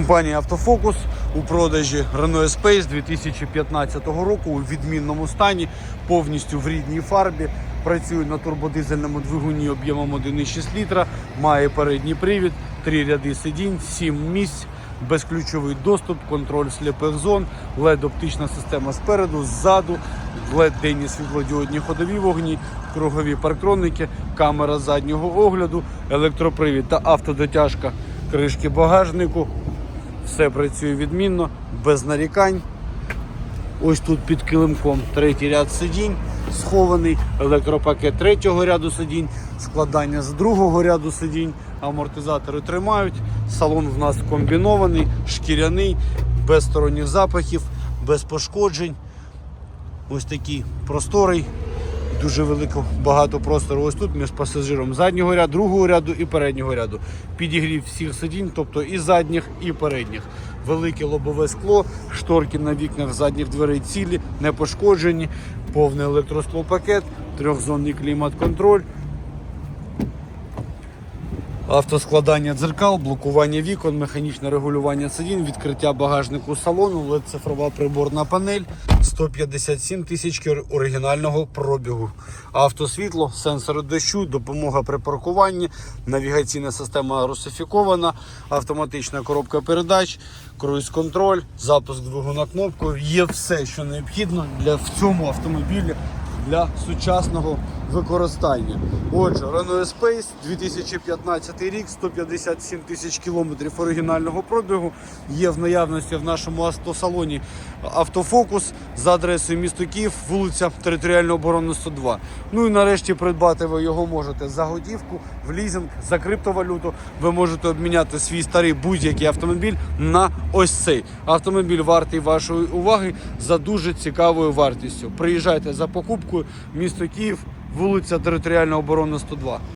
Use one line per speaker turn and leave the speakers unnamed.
Компанія Автофокус у продажі Renault Space 2015 року у відмінному стані, повністю в рідній фарбі. Працює на турбодизельному двигуні об'ємом 1,6 літра, має передній привід, три ряди сидінь, 7 місць, безключовий доступ, контроль сліпих зон, led оптична система спереду, ззаду, led денні світлодіодні ходові вогні, кругові парктроники, камера заднього огляду, електропривід та автодотяжка кришки багажнику. Все працює відмінно, без нарікань. Ось тут під килимком третій ряд сидінь схований, електропакет третього ряду сидінь, складання з другого ряду сидінь, амортизатори тримають. Салон в нас комбінований, шкіряний, без сторонніх запахів, без пошкоджень. Ось такий просторий, дуже велико багато простору. Ось тут між пасажиром заднього ряду, другого ряду і переднього ряду. Підігрів всіх сидінь, тобто і задніх, і передніх. Велике лобове скло, шторки на вікнах задніх дверей цілі, не пошкоджені, повний електросклопакет, трьохзонний клімат-контроль. Автоскладання дзеркал, блокування вікон, механічне регулювання сидінь, відкриття багажнику салону, LED цифрова приборна панель, 157 тисяч оригінального пробігу. Автосвітло, сенсори дощу, допомога при паркуванні, навігаційна система русифікована, автоматична коробка передач, круїз-контроль, запуск двигуна кнопкою. Є все, що необхідно для в цьому автомобілі для сучасного використання. Отже, Renault Space 2015 рік, 157 тисяч кілометрів оригінального пробігу. Є в наявності в нашому автосалоні автофокус за адресою місто Київ, вулиця Територіальної оборони 102. Ну і нарешті придбати ви його можете за готівку, в лізинг, за криптовалюту. Ви можете обміняти свій старий будь-який автомобіль на ось цей. Автомобіль вартий вашої уваги за дуже цікавою вартістю. Приїжджайте за покупкою, місто Київ, вулиця Територіальна оборона 102.